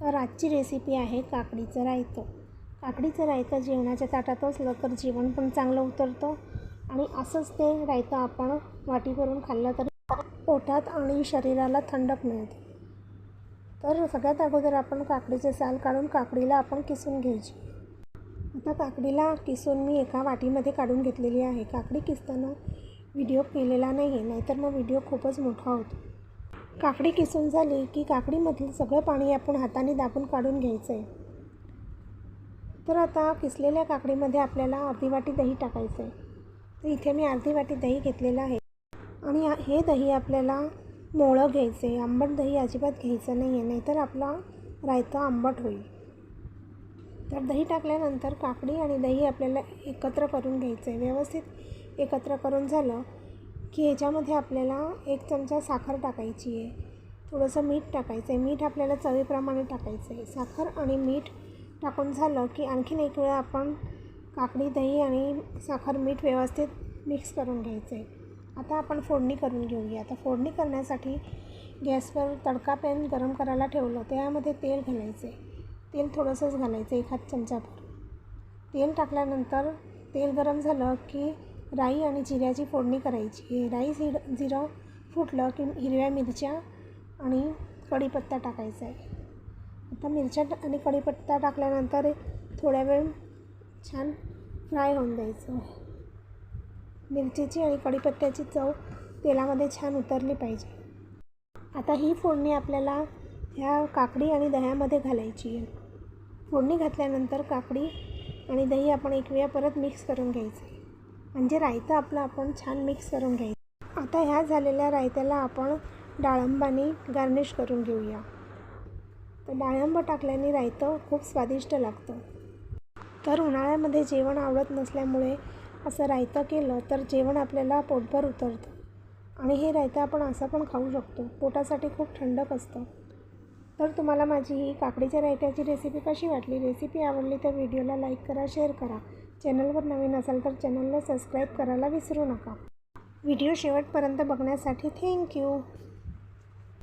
तर आजची रेसिपी आहे काकडीचं रायतं. काकडीचं रायतं जेवणाच्या ताटात असलं तर जेवण पण चांगलं उतरतं आणि असंच ते रायतं आपण वाटी भरून खाल्लं तर पोटात आणि शरीराला थंडक मिळते. तर सगळ्यात अगोदर आपण काकडीचे साल काढून काकडीला आपण किसून घ्यायची. आता काकडीला किसून मी एका वाटीमध्ये काढून घेतलेली आहे. काकडी किसताना व्हिडिओ केलेला नाही आहे नाहीतर मग व्हिडिओ खूपच मोठा होतो. काकडी किसून झाली की काकडीमधलं सगळं पाणी आपण हाताने दाबून काढून घ्यायचं आहे तर आता किसलेल्या काकडीमध्ये आपल्याला अर्धी वाटी दही टाकायचं आहे तर इथे मी अर्धी वाटी दही घेतलेलं आहे. आणि हे दही आपल्याला मोळं घ्यायचं आहे आंबट दही अजिबात घ्यायचं नाही आहे नाहीतर आपला रायता आंबट होईल. तर दही टाकल्यानंतर काकडी आणि दही आपल्याला एकत्र करून घ्यायचं आहे व्यवस्थित एकत्र करून झालं की ह्याच्यामध्ये आपल्याला एक चमचा साखर टाकायची आहे. थोडंसं मीठ टाकायचं आहे. मीठ आपल्याला चवीप्रमाणे टाकायचं आहे. साखर आणि मीठ टाकून झालं की आणखीन एक वेळा आपण काकडी दही आणि साखर मीठ व्यवस्थित मिक्स करून घ्यायचं आहे. आता आपण फोडणी करून घेऊया. आता फोडणी करण्यासाठी गॅसवर तडका पॅन गरम करायला ठेवलं. त्यामध्ये तेल घालायचं आहे. तेल थोडंसंच घालायचं एखाद चमचाभर. तेल टाकल्यानंतर तेल गरम झालं की राई आणि जिऱ्याची फोडणी करायची. राई जिर जिरं फुटलं की हिरव्या मिरच्या आणि कढीपत्ता टाकायचा आहे. आता मिरच्या आणि कढीपत्ता टाकल्यानंतर थोड्या वेळ छान फ्राय होऊन द्यायचं. मिरचीची आणि कढीपत्त्याची चव तेलामध्ये छान उतरली पाहिजे. आता ही फोडणी आपल्याला ह्या काकडी आणि दह्यामध्ये घालायची आहे. फोडणी घातल्यानंतर काकडी आणि दही आपण एक वेळा परत मिक्स करून घ्यायचं आहे. म्हणजे रायतं आपलं आपण छान मिक्स करून घ्यायचं. आता ह्या झालेल्या रायत्याला आपण डाळिंबाने गार्निश करून घेऊया. तर डाळिंब टाकल्याने रायतं खूप स्वादिष्ट लागतं. तर उन्हाळ्यामध्ये जेवण आवडत नसल्यामुळे असं रायतं केलं तर जेवण आपल्याला पोटभर उतरतं. आणि हे रायतं आपण असं पण खाऊ शकतो. पोटासाठी खूप थंडक असतं. तर तुम्हाला माझी ही काकडीच्या रायत्याची रेसिपी कशी वाटली? रेसिपी आवडली तर व्हिडिओला लाईक करा शेअर करा. चॅनलवर नवीन असाल तर चॅनलला सबस्क्राईब करायला विसरू नका. व्हिडिओ शेवटपर्यंत बघण्यासाठी थँक्यू